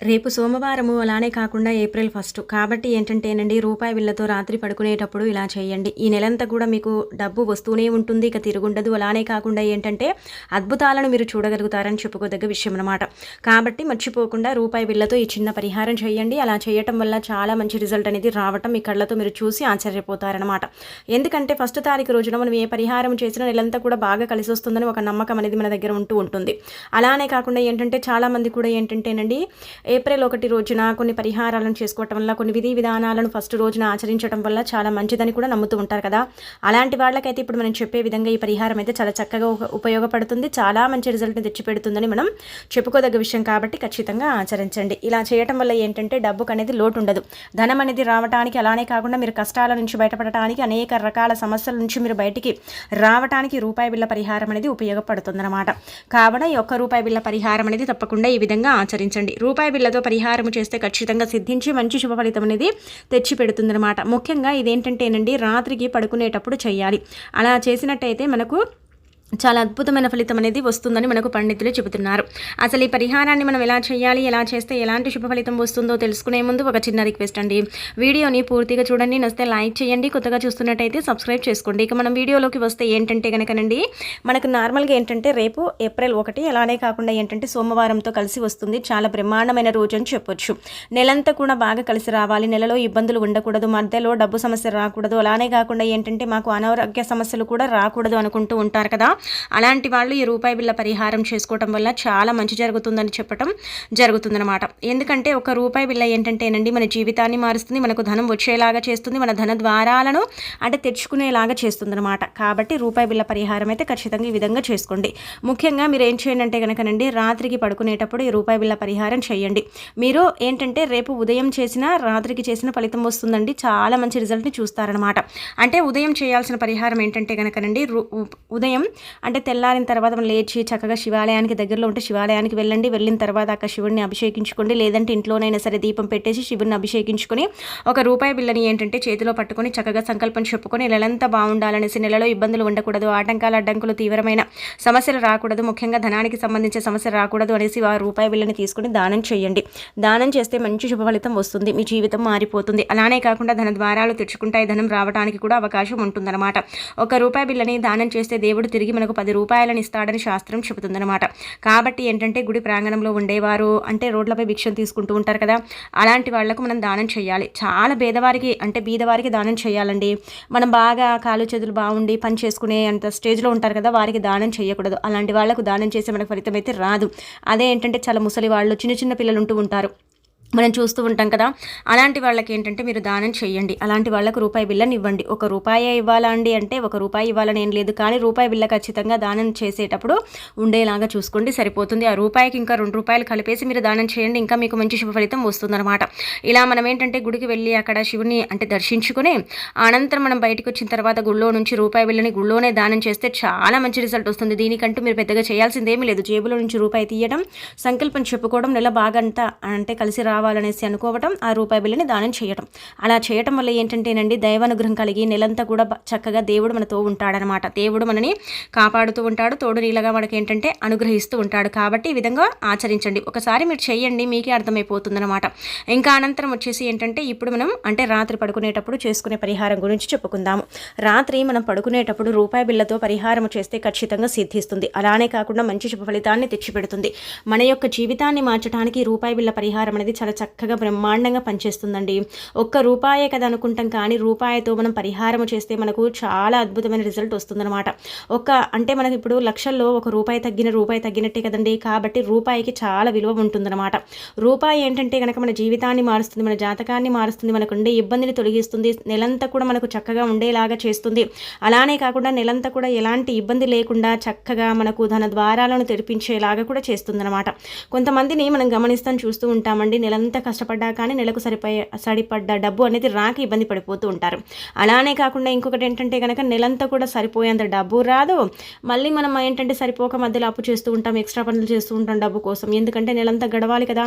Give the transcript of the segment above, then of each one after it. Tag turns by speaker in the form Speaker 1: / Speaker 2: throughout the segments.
Speaker 1: రేపు సోమవారము అలానే కాకుండా ఏప్రిల్ ఫస్ట్. కాబట్టి ఏంటంటేనండి రూపాయి విల్లతో రాత్రి పడుకునేటప్పుడు ఇలా చేయండి. ఈ నెలంతా కూడా మీకు డబ్బు వస్తూనే ఉంటుంది ఇక తిరుగుండదు. అలానే కాకుండా ఏంటంటే అద్భుతాలను మీరు చూడగలుగుతారని చెప్పుకోదగ్గ విషయం అనమాట కాబట్టి మర్చిపోకుండా రూపాయి విల్లతో ఈ చిన్న పరిహారం చేయండి. అలా చేయటం వల్ల చాలా మంచి రిజల్ట్ అనేది రావటం మీ కళ్ళతో మీరు చూసి ఆశ్చర్యపోతారనమాట ఎందుకంటే ఫస్ట్ తారీఖు రోజున మనం ఏ పరిహారం చేసినా నెలంతా కూడా బాగా కలిసి వస్తుందని ఒక నమ్మకం అనేది మన దగ్గర ఉంటూ ఉంటుంది. అలానే కాకుండా ఏంటంటే చాలామంది కూడా ఏంటంటేనండి ఏప్రిల్ ఒకటి రోజున కొన్ని పరిహారాలను చేసుకోవటం వల్ల కొన్ని విధి విధానాలను ఫస్ట్ రోజున ఆచరించడం వల్ల చాలా మంచిదని కూడా నమ్ముతూ ఉంటారు కదా. అలాంటి వాళ్ళకైతే ఇప్పుడు మనం చెప్పే విధంగా ఈ పరిహారం అయితే చాలా చక్కగా ఉపయోగపడుతుంది. చాలా మంచి రిజల్ట్ని తెచ్చిపెడుతుందని మనం చెప్పుకోదగ్గ విషయం కాబట్టి ఖచ్చితంగా ఆచరించండి. ఇలా చేయటం వల్ల ఏంటంటే డబ్బుకు అనేది లోటు ఉండదు. ధనం అనేది రావడానికి అలానే కాకుండా మీరు కష్టాల నుంచి బయటపడటానికి అనేక రకాల సమస్యల నుంచి మీరు బయటికి రావడానికి రూపాయి బిళ్ళ పరిహారం అనేది ఉపయోగపడుతుందన్నమాట. కావున ఈ ఒక్క రూపాయి బిళ్ళ పరిహారం అనేది తప్పకుండా ఈ విధంగా ఆచరించండి. రూపాయి బిళ్ళతో పరిహారం చేస్తే ఖచ్చితంగా సిద్ధించి మంచి శుభ ఫలితం అనేది తెచ్చి పెడుతుందన్నమాట ముఖ్యంగా ఇదేంటంటేనండి రాత్రికి పడుకునేటప్పుడు చేయాలి అలా చేసినట్టయితే మనకు చాలా అద్భుతమైన ఫలితం అనేది వస్తుందని మనకు పండితులు చెబుతున్నారు. అసలు ఈ పరిహారాన్ని మనం ఎలా చేయాలి ఎలా చేస్తే ఎలాంటి శుభ ఫలితం వస్తుందో తెలుసుకునే ముందు ఒక చిన్న రిక్వెస్ట్ అండి. వీడియోని పూర్తిగా చూడండి నస్తే లైక్ చేయండి కొత్తగా చూస్తున్నట్టయితే సబ్స్క్రైబ్ చేసుకోండి. ఇక మనం వీడియోలోకి వస్తే ఏంటంటే కనుకనండి మనకు నార్మల్గా ఏంటంటే రేపు ఏప్రిల్ ఒకటి అలానే కాకుండా ఏంటంటే సోమవారంతో కలిసి వస్తుంది. చాలా బ్రహ్మాండమైన రోజు అని చెప్పొచ్చు. నెలంతా కూడా బాగా కలిసి రావాలి. నెలలో ఇబ్బందులు ఉండకూడదు. మధ్యలో డబ్బు సమస్య రాకూడదు. అలానే కాకుండా ఏంటంటే మాకు అనారోగ్య సమస్యలు కూడా రాకూడదు అనుకుంటూ ఉంటారు కదా. అలాంటి వాళ్ళు ఈ రూపాయి బిళ్ళ పరిహారం చేసుకోవటం వల్ల చాలా మంచి జరుగుతుందని చెప్పటం జరుగుతుందనమాట ఎందుకంటే ఒక రూపాయి బిళ్ళ ఏంటంటేనండి మన జీవితాన్ని మారుస్తుంది మనకు ధనం వచ్చేలాగా చేస్తుంది మన ధన ద్వారాలను అంటే తెచ్చుకునేలాగా చేస్తుందనమాట కాబట్టి రూపాయి బిళ్ళ పరిహారం అయితే ఖచ్చితంగా ఈ విధంగా చేసుకోండి. ముఖ్యంగా మీరు ఏం చేయండి అంటే కనుకనండి రాత్రికి పడుకునేటప్పుడు ఈ రూపాయి బిళ్ళ పరిహారం చేయండి. మీరు ఏంటంటే రేపు ఉదయం చేసిన రాత్రికి చేసిన ఫలితం వస్తుందండి చాలా మంచి రిజల్ట్ని చూస్తారనమాట అంటే ఉదయం చేయాల్సిన పరిహారం ఏంటంటే కనుకనండి ఉదయం అంటే తెల్లారిన తర్వాత మనం లేచి చక్కగా శివాలయానికి దగ్గరలో ఉంటే శివాలయానికి వెళ్ళండి. వెళ్ళిన తర్వాత అక్కడ శివుడిని అభిషేకించుకోండి. లేదంటే ఇంట్లోనైనా సరే దీపం పెట్టేసి శివుడిని అభిషేకించుకొని ఒక రూపాయి బిల్లని ఏంటంటే చేతిలో పట్టుకొని చక్కగా సంకల్పం చెప్పుకొని నెలంతా బాగుండాలనేసి నెలలో ఇబ్బందులు ఉండకూడదు ఆటంకాలు అడ్డంకులు తీవ్రమైన సమస్యలు రాకూడదు ముఖ్యంగా ధనానికి సంబంధించిన సమస్య రాకూడదు అనేసి ఆ రూపాయి బిల్లని తీసుకుని దానం చేయండి. దానం చేస్తే మంచి శుభ ఫలితం వస్తుంది. మీ జీవితం మారిపోతుంది. అలానే కాకుండా ధన ద్వారాలు తెచ్చుకుంటాయి. ధనం రావడానికి కూడా అవకాశం ఉంటుందన్నమాట. ఒక రూపాయి బిల్లని దానం చేస్తే దేవుడు తిరిగి మనకు పది రూపాయలను ఇస్తాడని శాస్త్రం చెబుతుందన్నమాట. కాబట్టి ఏంటంటే గుడి ప్రాంగణంలో ఉండేవారు అంటే రోడ్లపై భిక్షం తీసుకుంటూ ఉంటారు కదా అలాంటి వాళ్ళకు మనం దానం చేయాలి. చాలా పేదవారికి అంటే బీదవారికి దానం చేయాలండి. మనం బాగా కాలు చేతులు బాగుండి పని చేసుకునే అంత స్టేజ్లో ఉంటారు కదా వారికి దానం చేయకూడదు. అలాంటి వాళ్ళకు దానం చేసే మనకు ఫలితం అయితే రాదు. అదే ఏంటంటే చాలా ముసలి వాళ్ళు చిన్న చిన్న పిల్లలు ఉంటూ ఉంటారు. మనం చూస్తూ ఉంటాం కదా అలాంటి వాళ్ళకి ఏంటంటే మీరు దానం చేయండి. అలాంటి వాళ్ళకు రూపాయి బిల్లని ఇవ్వండి ఒక రూపాయి ఇవ్వాలా అండి అంటే ఒక రూపాయి ఇవ్వాలని ఏం లేదు. కానీ రూపాయి బిల్ల ఖచ్చితంగా దానం చేసేటప్పుడు ఉండేలాగా చూసుకోండి సరిపోతుంది. ఆ రూపాయికి ఇంకా రెండు రూపాయలు కలిపేసి మీరు దానం చేయండి. ఇంకా మీకు మంచి శుభ ఫలితం వస్తుందన్నమాట. ఇలా మనం ఏంటంటే గుడికి వెళ్ళి అక్కడ శివుని అంటే దర్శించుకుని అనంతరం మనం బయటకు వచ్చిన తర్వాత గుళ్ళో నుంచి రూపాయి బిల్లని గుళ్ళోనే దానం చేస్తే చాలా మంచి రిజల్ట్ వస్తుంది. దీనికంటూ మీరు పెద్దగా చేయాల్సింది ఏమీ లేదు. జేబులో నుంచి రూపాయి తీయడం సంకల్పం చెప్పుకోవడం నెల బాగంతా అంటే కలిసి రా రావాలనేసి అనుకోవటం ఆ రూపాయి బిల్లని దానం చేయటం. అలా చేయటం వల్ల ఏంటంటేనండి దైవానుగ్రహం కలిగి నెలంతా కూడా చక్కగా దేవుడు మనతో ఉంటాడనమాట. దేవుడు మనని కాపాడుతూ ఉంటాడు. తోడు నీళ్ళగా మనకి ఏంటంటే అనుగ్రహిస్తూ ఉంటాడు. కాబట్టి ఈ విధంగా ఆచరించండి. ఒకసారి మీరు చేయండి మీకే అర్థమైపోతుందనమాట. ఇంకా అనంతరం వచ్చేసి ఏంటంటే ఇప్పుడు మనం అంటే రాత్రి పడుకునేటప్పుడు చేసుకునే పరిహారం గురించి చెప్పుకుందాము. రాత్రి మనం పడుకునేటప్పుడు రూపాయి బిళ్ళతో పరిహారం చేస్తే ఖచ్చితంగా సిద్ధిస్తుంది. అలానే కాకుండా మంచి శుభ ఫలితాన్ని తెచ్చిపెడుతుంది. మన యొక్క జీవితాన్ని మార్చడానికి రూపాయి బిళ్ళ పరిహారం అనేది చాలా చక్కగా బ్రహ్మాండంగా పనిచేస్తుందండి. ఒక్క రూపాయే కదా అనుకుంటాం కానీ రూపాయితో మనం పరిహారం చేస్తే మనకు చాలా అద్భుతమైన రిజల్ట్ వస్తుందన్నమాట. ఒక అంటే మనకి ఇప్పుడు లక్షల్లో ఒక రూపాయి తగ్గిన రూపాయి తగ్గినట్టే కదండి. కాబట్టి రూపాయికి చాలా విలువ ఉంటుందన్నమాట. రూపాయి ఏంటంటే కనుక మన జీవితాన్ని మారుస్తుంది మన జాతకాన్ని మారుస్తుంది మనకు ఉండే ఇబ్బందిని తొలగిస్తుంది నెలంతా కూడా మనకు చక్కగా ఉండేలాగా చేస్తుంది. అలానే కాకుండా నెలంతా కూడా ఎలాంటి ఇబ్బంది లేకుండా చక్కగా మనకు ధన ద్వారాలను తెరిపించేలాగా కూడా చేస్తుందన్నమాట. కొంతమందిని మనం గమనిస్తాం చూస్తూ ఉంటామండి. నెల నెలంతా కష్టపడ్డా కానీ నెలకు సరిపోయే సరిపడ్డ డబ్బు అనేది రాక ఇబ్బంది పడిపోతూ ఉంటారు. అలానే కాకుండా ఇంకొకటి ఏంటంటే కనుక నెలంతా కూడా సరిపోయేంత డబ్బు రాదు. మళ్ళీ మనం ఏంటంటే సరిపోక మధ్యలో అప్పు చేస్తూ ఉంటాం ఎక్స్ట్రా పనులు చేస్తూ ఉంటాం డబ్బు కోసం. ఎందుకంటే నెలంతా గడవాలి కదా.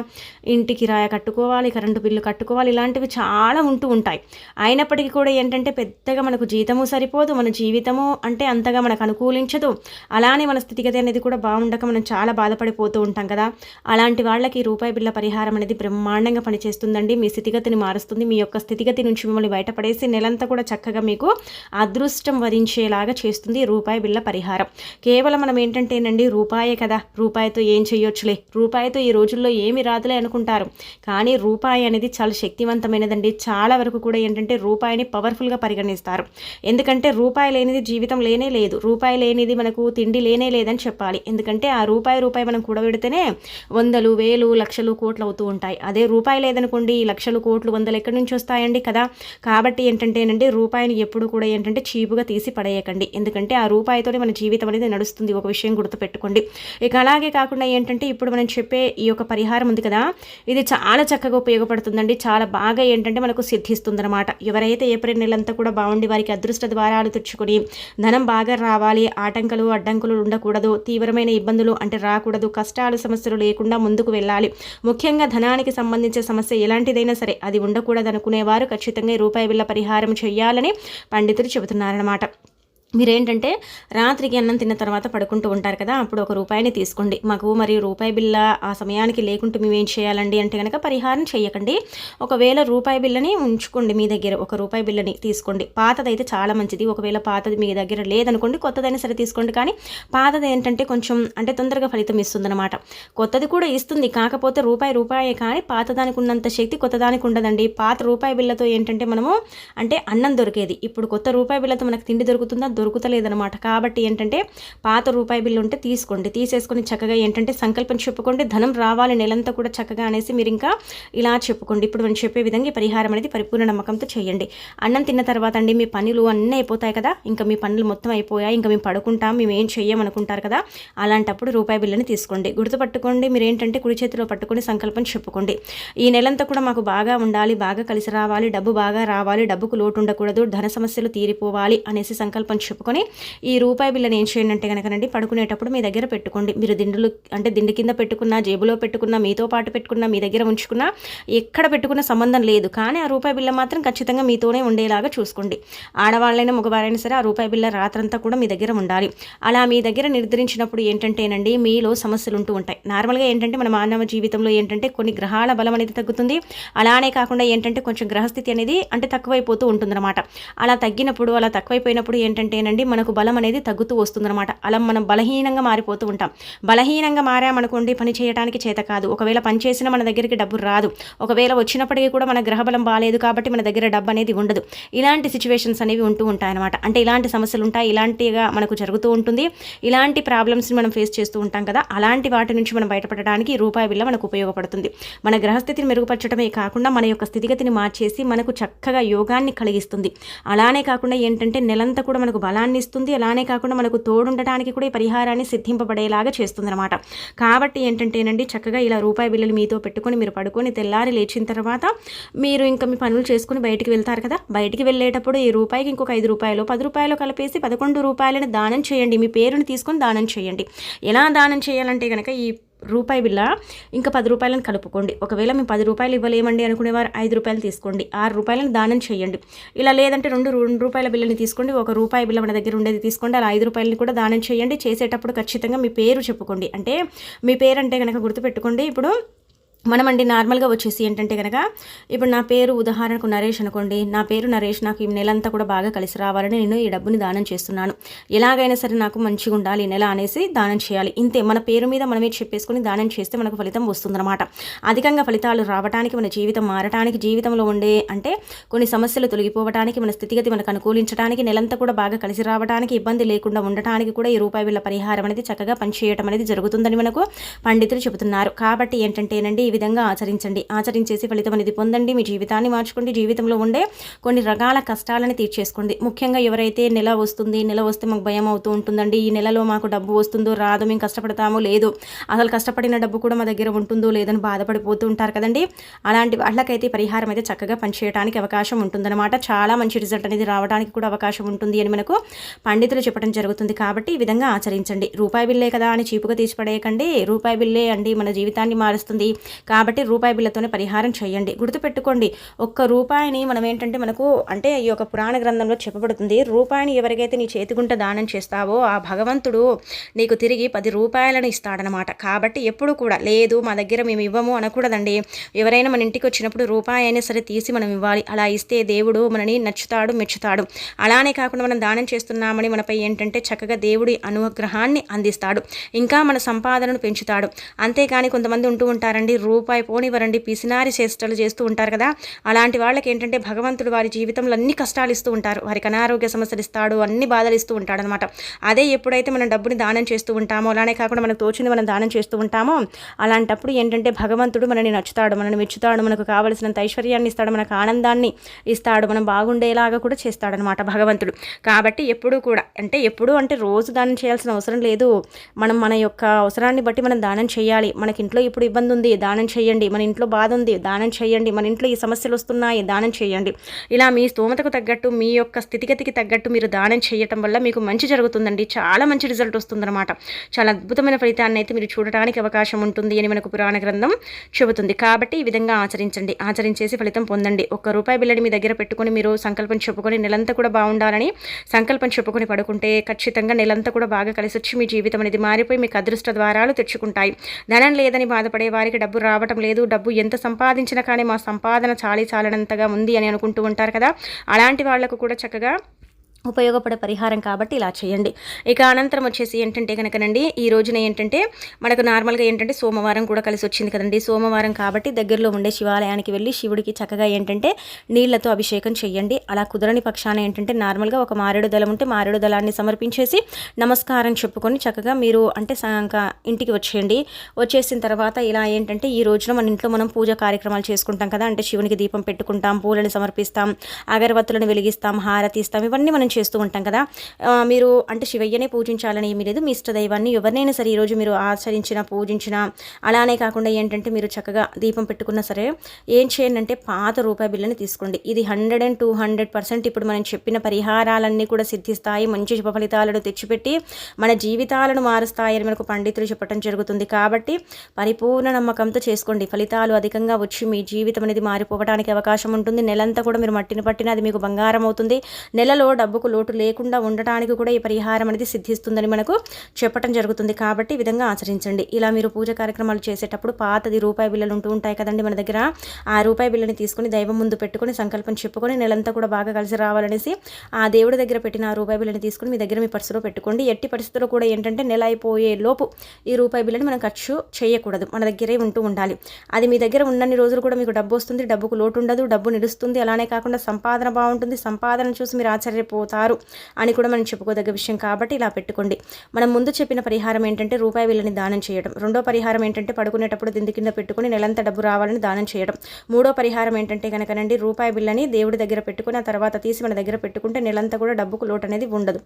Speaker 1: ఇంటికి రాయ కట్టుకోవాలి కరెంటు బిల్లు కట్టుకోవాలి ఇలాంటివి చాలా ఉంటూ ఉంటాయి. అయినప్పటికీ కూడా ఏంటంటే పెద్దగా మనకు జీతము సరిపోదు మన జీవితము అంటే అంతగా మనకు అనుకూలించదు. అలానే మన స్థితిగతి అనేది కూడా బాగుండక మనం చాలా బాధపడిపోతూ ఉంటాం కదా. అలాంటి వాళ్ళకి రూపాయి బిళ్ళ పరిహారం అనేది బ్రహ్మాండంగా పనిచేస్తుందండి. మీ స్థితిగతిని మారుస్తుంది. మీ యొక్క స్థితిగతి నుంచి మిమ్మల్ని బయటపడేసి నెలంతా కూడా చక్కగా మీకు అదృష్టం వరించేలాగా చేస్తుంది రూపాయి బిళ్ళ పరిహారం. కేవలం మనం ఏంటంటేనండి రూపాయే కదా. రూపాయితో ఏం చేయొచ్చులే? రూపాయితో ఈ రోజుల్లో ఏమి రాదులే అనుకుంటారు. కానీ రూపాయి అనేది చాలా శక్తివంతమైనదండి. చాలా వరకు కూడా ఏంటంటే రూపాయిని పవర్ఫుల్గా పరిగణిస్తారు. ఎందుకంటే రూపాయి లేనిది జీవితం లేనే లేదు. రూపాయి లేనిది మనకు తిండి లేనే లేదని చెప్పాలి. ఎందుకంటే ఆ రూపాయి రూపాయి మనం కూడబెడితేనే వందలు వేలు లక్షలు కోట్లు అవుతూ ఉంటాయి. అదే రూపాయి లేదనుకోండి ఈ లక్షలు కోట్లు వందలు ఎక్కడి నుంచి వస్తాయండి కదా? కాబట్టి ఏంటంటేనండి రూపాయిని ఎప్పుడు కూడా ఏంటంటే చీపుగా తీసి పడేయకండి. ఎందుకంటే ఆ రూపాయితోనే మన జీవితం అనేది నడుస్తుంది ఒక విషయం గుర్తుపెట్టుకోండి. ఇక అలాగే కాకుండా ఏంటంటే ఇప్పుడు మనం చెప్పే ఈ యొక్క పరిహారం ఉంది కదా ఇది చాలా చక్కగా ఉపయోగపడుతుందండి. చాలా బాగా ఏంటంటే మనకు సిద్ధిస్తుందన్నమాట. ఎవరైతే ఏప్రిల్ నెలంతా కూడా బాగుండి వారికి అదృష్ట ద్వారాలు తెచ్చుకొని ధనం బాగా రావాలి ఆటంకాలు అడ్డంకులు ఉండకూడదు తీవ్రమైన ఇబ్బందులు అంటే రాకూడదు కష్టాలు సమస్యలు లేకుండా ముందుకు వెళ్ళాలి. ముఖ్యంగా ధనానికి సంబంధించిన సమస్య ఎలాంటిదైనా సరే అది ఉండకూడదనుకునేవారు ఖచ్చితంగా రూపాయి బిళ్ళ పరిహారం చేయాలని పండితులు చెబుతున్నారన్నమాట. మీరేంటంటే రాత్రికి అన్నం తిన్న తర్వాత పడుకుంటూ ఉంటారు కదా అప్పుడు ఒక రూపాయిని తీసుకోండి. మాకు మరి రూపాయి బిల్ల ఆ సమయానికి లేకుంటే మేము ఏం చేయాలండి అంటే కనుక పరిహారం చేయకండి ఒకవేళ రూపాయి బిల్లని ఉంచుకోండి మీ దగ్గర ఒక రూపాయి బిల్లని తీసుకోండి. పాతదైతే చాలా మంచిది. ఒకవేళ పాతది మీ దగ్గర లేదనుకోండి కొత్తదైనా సరే తీసుకోండి. కానీ పాతది ఏంటంటే కొంచెం అంటే తొందరగా ఫలితం ఇస్తుందన్నమాట. కొత్తది కూడా ఇస్తుంది. కాకపోతే రూపాయి రూపాయే కానీ పాతదానికి ఉన్నంత శక్తి కొత్తదానికి ఉండదండి. పాత రూపాయి బిల్లతో ఏంటంటే మనము అంటే అన్నం దొరికేది. ఇప్పుడు కొత్త రూపాయి బిల్లతో మనకు తిండి దొరుకుతుందా? దొరుకుతలేదనమాట కాబట్టి ఏంటంటే పాత రూపాయి బిల్లు ఉంటే తీసుకోండి. తీసేసుకొని చక్కగా ఏంటంటే సంకల్పం చెప్పుకోండి. ధనం రావాలి నెలంతా కూడా చక్కగా అనేసి మీరు ఇంకా ఇలా చెప్పుకోండి. ఇప్పుడు మనం చెప్పే విధంగా పరిహారం అనేది పరిపూర్ణ నమ్మకంతో చేయండి. అన్నం తిన్న తర్వాత అండి మీ పనులు అన్నీ అయిపోతాయి కదా. ఇంకా మీ పనులు మొత్తం అయిపోయాయి. ఇంకా మేము పడుకుంటాం. మేము ఏం చెయ్యమనుకుంటారు కదా. అలాంటప్పుడు రూపాయి బిల్లుని తీసుకోండి. గుర్తుపట్టుకోండి. మీరు ఏంటంటే కుడి చేతిలో పట్టుకొని సంకల్పం చెప్పుకోండి. ఈ నెలంతా కూడా మాకు బాగా ఉండాలి. బాగా కలిసి రావాలి. డబ్బు బాగా రావాలి. డబ్బుకు లోటు ఉండకూడదు. ధన సమస్యలు తీరిపోవాలి అనేసి సంకల్పం చెప్పుకొని ఈ రూపాయి బిల్లని ఏం చేయండి అంటే కనుకనండి పడుకునేటప్పుడు మీ దగ్గర పెట్టుకోండి. మీరు దిండులు అంటే దిండు కింద పెట్టుకున్నా జేబులో పెట్టుకున్నా మీతో పాటు పెట్టుకున్నా మీ దగ్గర ఉంచుకున్నా ఎక్కడ పెట్టుకున్న సంబంధం లేదు. కానీ ఆ రూపాయి బిల్ల మాత్రం ఖచ్చితంగా మీతోనే ఉండేలాగా చూసుకోండి. ఆడవాళ్ళైనా మగవారైనా సరే ఆ రూపాయి బిల్ల రాత్రంతా కూడా మీ దగ్గర ఉండాలి. అలా మీ దగ్గర నిర్ధరించినప్పుడు ఏంటంటేనండి మీలో సమస్యలు ఉంటూ ఉంటాయి. నార్మల్గా ఏంటంటే మన మానవ జీవితంలో ఏంటంటే కొన్ని గ్రహాల బలం అనేది తగ్గుతుంది. అలానే కాకుండా ఏంటంటే కొంచెం గ్రహస్థితి అనేది అంటే తక్కువైపోతూ ఉంటుందన్నమాట. అలా తగ్గినప్పుడు అలా తక్కువైపోయినప్పుడు ఏంటంటే ఏంటంటేనండి మనకు బలం అనేది తగ్గుతూ వస్తుందన్నమాట. అలా మనం బలహీనంగా మారిపోతూ ఉంటాం. బలహీనంగా మారామనుకోండి పని చేయడానికి చేత కాదు. ఒకవేళ పని చేసినా మన దగ్గరికి డబ్బు రాదు. ఒకవేళ వచ్చినప్పటికీ కూడా మన గ్రహబలం బాగాలేదు కాబట్టి మన దగ్గర డబ్బు అనేది ఉండదు. ఇలాంటి సిచ్యువేషన్స్ అనేవి ఉంటూ ఉంటాయన్నమాట. అంటే ఇలాంటి సమస్యలు ఉంటాయి. ఇలాంటిగా మనకు జరుగుతూ ఉంటుంది. ఇలాంటి ప్రాబ్లమ్స్ని మనం ఫేస్ చేస్తూ ఉంటాం కదా. అలాంటి వాటి నుంచి మనం బయటపడడానికి రూపాయి బిల్ల మనకు ఉపయోగపడుతుంది. మన గ్రహస్థితిని మెరుగుపరచడమే కాకుండా మన యొక్క స్థితిగతిని మార్చేసి మనకు చక్కగా యోగాన్ని కలిగిస్తుంది. అలానే కాకుండా ఏంటంటే నెలంతా కూడా మనకు బలాన్ని ఇస్తుంది. అలానే కాకుండా మనకు తోడుండటానికి కూడా ఈ పరిహారాన్ని సిద్ధింపబడేలాగా చేస్తుందన్నమాట. కాబట్టి ఏంటంటేనండి చక్కగా ఇలా రూపాయి బిల్లులు మీతో పెట్టుకొని మీరు పడుకొని తెల్లారి లేచిన తర్వాత మీరు ఇంకా మీ పనులు చేసుకుని బయటికి వెళ్తారు కదా? బయటికి వెళ్ళేటప్పుడు ఈ రూపాయికి ఇంకొక ఐదు రూపాయలు పది రూపాయలు కలిపేసి పదకొండు రూపాయలని దానం చేయండి. మీ పేరుని తీసుకొని దానం చేయండి. ఎలా దానం చేయాలంటే కనుక ఈ రూపాయి బిల్ల? ఇంకా పది రూపాయలను కలుపుకోండి. ఒకవేళ మేము పది రూపాయలు ఇవ్వలేమండి అనుకునేవారు ఐదు రూపాయలు తీసుకోండి. ఆరు రూపాయలను దానం చేయండి. ఇలా లేదంటే రెండు రెండు రూపాయల బిల్లని తీసుకోండి. ఒక రూపాయి బిల్ల మన దగ్గర ఉండేది తీసుకోండి. అలా ఐదు రూపాయలని కూడా దానం చేయండి. చేసేటప్పుడు ఖచ్చితంగా మీ పేరు చెప్పుకోండి. అంటే మీ పేరు అంటే కనుక గుర్తుపెట్టుకోండి. ఇప్పుడు మనమండి నార్మల్గా వచ్చేసి ఏంటంటే కనుక ఇప్పుడు నా పేరు ఉదాహరణకు నరేష్ అనుకోండి నా పేరు నరేష్ నాకు ఈ నెలంతా కూడా బాగా కలిసి రావాలని నేను ఈ డబ్బుని దానం చేస్తున్నాను. ఎలాగైనా సరే నాకు మంచిగా ఉండాలి ఈ నెల అనేసి దానం చేయాలి. ఇంతే మన పేరు మీద మనమే చెప్పేసుకొని దానం చేస్తే మనకు ఫలితం వస్తుందన్నమాట. అధికంగా ఫలితాలు రావడానికి మన జీవితం మారటానికి జీవితంలో ఉండే అంటే కొన్ని సమస్యలు తొలగిపోవడానికి మన స్థితిగతి మనకు అనుకూలించడానికి నెలంతా కూడా బాగా కలిసి రావడానికి ఇబ్బంది లేకుండా ఉండటానికి కూడా ఈ రూపాయి వీళ్ళ పరిహారం అనేది చక్కగా పనిచేయటం అనేది జరుగుతుందని మనకు పండితులు చెబుతున్నారు. కాబట్టి ఏంటంటేనండి ఈ విధంగా ఆచరించండి. ఆచరించేసి ఫలితం అనేది పొందండి. మీ జీవితాన్ని మార్చుకోండి. జీవితంలో ఉండే కొన్ని రకాల కష్టాలని తీర్చేసుకోండి. ముఖ్యంగా ఎవరైతే నెల వస్తుంది నెల వస్తే మాకు భయం అవుతూ ఉంటుందండి. ఈ నెలలో మాకు డబ్బు వస్తుందో రాదో మేము కష్టపడతామో లేదు అసలు కష్టపడిన డబ్బు కూడా మా దగ్గర ఉంటుందో లేదని బాధపడిపోతూ ఉంటారు కదండి. అలాంటి వాళ్ళకైతే పరిహారం అయితే చక్కగా పనిచేయడానికి అవకాశం ఉంటుందన్నమాట. చాలా మంచి రిజల్ట్ అనేది రావడానికి కూడా అవకాశం ఉంటుంది అని మనకు పండితులు చెప్పడం జరుగుతుంది కాబట్టి ఈ విధంగా ఆచరించండి. రూపాయి బిల్లే కదా అని చీపుగా తీసిపడేయకండి. రూపాయి బిల్లే అండి మన జీవితాన్ని మారుస్తుంది. కాబట్టి రూపాయి బిల్లతోనే పరిహారం చేయండి. గుర్తుపెట్టుకోండి ఒక్క రూపాయిని మనం ఏంటంటే మనకు అంటే ఈ యొక్క పురాణ గ్రంథంలో చెప్పబడుతుంది రూపాయిని ఎవరికైతే నీ చేతిగుంట దానం చేస్తావో ఆ భగవంతుడు నీకు తిరిగి పది రూపాయలను ఇస్తాడనమాట కాబట్టి ఎప్పుడు కూడా లేదు మా దగ్గర మేము ఇవ్వము అనకూడదండి. ఎవరైనా మన ఇంటికి వచ్చినప్పుడు రూపాయి అయినా సరే తీసి మనం ఇవ్వాలి. అలా ఇస్తే దేవుడు మనని నచ్చుతాడు మెచ్చుతాడు. అలానే కాకుండా మనం దానం చేస్తున్నామని మనపై ఏంటంటే చక్కగా దేవుడి అనుగ్రహాన్ని అందిస్తాడు. ఇంకా మన సంపాదనను పెంచుతాడు. అంతేకాని కొంతమంది ఉంటూ ఉంటారండి రూపాయి పోనివ్వరండి పిసినారి చేష్టలు చేస్తూ ఉంటారు కదా. అలాంటి వాళ్ళకి ఏంటంటే భగవంతుడు వారి జీవితంలో అన్ని కష్టాలు ఇస్తూ ఉంటారు. వారికి అనారోగ్య సమస్యలు ఇస్తాడు అన్ని బాధలు ఇస్తూ ఉంటాడు అనమాట అదే ఎప్పుడైతే మనం డబ్బుని దానం చేస్తూ ఉంటామో అలానే కాకుండా మనకు తోచింది మనం దానం చేస్తూ ఉంటామో అలాంటప్పుడు ఏంటంటే భగవంతుడు మనని నచ్చుతాడు మనని మెచ్చుతాడు మనకు కావలసినంత ఐశ్వర్యాన్ని ఇస్తాడు మనకు ఆనందాన్ని ఇస్తాడు మనం బాగుండేలాగా కూడా చేస్తాడనమాట భగవంతుడు. కాబట్టి ఎప్పుడూ కూడా అంటే ఎప్పుడు అంటే రోజు దానం చేయాల్సిన అవసరం లేదు. మనం మన యొక్క అవసరాన్ని బట్టి మనం దానం చేయాలి. మనకి ఇంట్లో ఇప్పుడు ఇబ్బంది ఉంది దానం చేయండి. మన ఇంట్లో బాధ ఉంది. దానం చేయండి. మన ఇంట్లో ఈ సమస్యలు వస్తున్నాయి. దానం చేయండి. ఇలా మీ స్తోమతకు తగ్గట్టు మీ యొక్క స్థితిగతికి తగ్గట్టు మీరు దానం చేయటం వల్ల మీకు మంచి జరుగుతుందండి. చాలా మంచి రిజల్ట్ వస్తుందన్నమాట. చాలా అద్భుతమైన ఫలితాన్ని అయితే మీరు చూడడానికి అవకాశం ఉంటుంది అని మనకు పురాణ గ్రంథం చెబుతుంది. కాబట్టి ఈ విధంగా ఆచరించండి. ఆచరించేసి ఫలితం పొందండి. ఒక్క రూపాయి బిల్లని మీ దగ్గర పెట్టుకుని మీరు సంకల్పం చెప్పుకొని నెలంతా కూడా బాగుండాలని సంకల్పం చెప్పుకొని పడుకుంటే ఖచ్చితంగా నెలంతా కూడా బాగా కలిసి వచ్చి మీ జీవితం అనేది మారిపోయి మీకు అదృష్ట ద్వారాలు తెచ్చుకుంటాయి. ధనం లేదని బాధపడే వారికి డబ్బు రావటం లేదు. డబ్బు ఎంత సంపాదించినా కానీ మా సంపాదన చాలీ చాలనంతగా ఉంది అని అనుకుంటూ ఉంటారు కదా. అలాంటి వాళ్ళకు కూడా చక్కగా ఉపయోగపడే పరిహారం కాబట్టి ఇలా చేయండి. ఇక అనంతరం వచ్చేసి ఏంటంటే కనుకనండి ఈ రోజున ఏంటంటే మనకు నార్మల్గా ఏంటంటే సోమవారం కూడా కలిసి వచ్చింది కదండి. సోమవారం కాబట్టి దగ్గరలో ఉండే శివాలయానికి వెళ్ళి శివుడికి చక్కగా ఏంటంటే నీళ్ళతో అభిషేకం చేయండి. అలా కుదరని పక్షాన ఏంటంటే నార్మల్గా ఒక మారేడు దళం ఉంటే మారేడు దళాన్ని సమర్పించేసి నమస్కారం చెప్పుకొని చక్కగా మీరు అంటే ఇంటికి వచ్చేయండి. వచ్చేసిన తర్వాత ఇలా ఏంటంటే ఈ రోజున మన ఇంట్లో మనం పూజ కార్యక్రమాలు చేసుకుంటాం కదా అంటే శివునికి దీపం పెట్టుకుంటాం పూలను సమర్పిస్తాం అగరవత్తులను వెలిగిస్తాం హారతి ఇస్తాం ఇవన్నీ మనం చేస్తూ ఉంటాం కదా. మీరు అంటే శివయ్యనే పూజించాలని ఏమీ లేదు. మీ ఇష్టదైవాన్ని ఎవరినైనా సరే ఈరోజు మీరు ఆచరించిన పూజించిన అలానే కాకుండా ఏంటంటే మీరు చక్కగా దీపం పెట్టుకున్నా సరే ఏం చేయండి అంటే పాత రూపాయి బిల్లని తీసుకోండి. ఇది hundred and two hundred percent ఇప్పుడు మనం చెప్పిన పరిహారాలన్నీ కూడా సిద్ధిస్తాయి. మంచి శుభ ఫలితాలను తెచ్చిపెట్టి మన జీవితాలను మారుస్తాయని మనకు పండితులు చెప్పడం జరుగుతుంది. కాబట్టి పరిపూర్ణ నమ్మకంతో చేసుకోండి. ఫలితాలు అధికంగా వచ్చి మీ జీవితం అనేది మారిపోవడానికి అవకాశం ఉంటుంది. నెలంతా కూడా మీరు మట్టిని పట్టిన అది మీకు బంగారం అవుతుంది. నెలలో డబ్బు డబ్బుకు లోటు లేకుండా ఉండటానికి కూడా ఈ పరిహారం అనేది సిద్ధిస్తుందని మనకు చెప్పడం జరుగుతుంది. కాబట్టి ఈ విధంగా ఆచరించండి. ఇలా మీరు పూజ కార్యక్రమాలు చేసేటప్పుడు పాతది రూపాయి బిల్లలు ఉంటూ ఉంటాయి కదండి మన దగ్గర. ఆ రూపాయి బిల్లని తీసుకుని దైవం ముందు పెట్టుకుని సంకల్పం చెప్పుకొని నెలంతా కూడా బాగా కలిసి రావాలనేసి ఆ దేవుడి దగ్గర పెట్టిన ఆ రూపాయి బిల్లని తీసుకుని మీ దగ్గర మీ పర్సులో పెట్టుకోండి. ఎట్టి పరిస్థితుల్లో కూడా ఏంటంటే నెల అయిపోయే లోపు ఈ రూపాయి బిల్లని మనం ఖర్చు చేయకూడదు. మన దగ్గరే ఉంటూ ఉండాలి. అది మీ దగ్గర ఉన్నన్ని రోజులు కూడా మీకు డబ్బు వస్తుంది. డబ్బుకు లోటు ఉండదు. డబ్బు నిలుస్తుంది. అలానే కాకుండా సంపాదన బాగుంటుంది. సంపాదన చూసి మీరు ఆశ్చర్యపో పోతారు అని కూడా మనం చెప్పుకోదగ్గ విషయం కాబట్టి ఇలా పెట్టుకోండి. మనం ముందు చెప్పిన పరిహారం ఏంటంటే రూపాయి విల్లని దానం చేయడం. రెండో పరిహారం ఏంటంటే పడుకునేటప్పుడు దింది కింద పెట్టుకుని నెలంత డబ్బు రావాలని దానం చేయడం. మూడో పరిహారం ఏంటంటే కనుకనండి రూపాయి బిల్లని దేవుడి దగ్గర పెట్టుకుని ఆ తర్వాత తీసి మన దగ్గర పెట్టుకుంటే నెలంతా కూడా డబ్బుకు లోటు అనేది ఉండదు.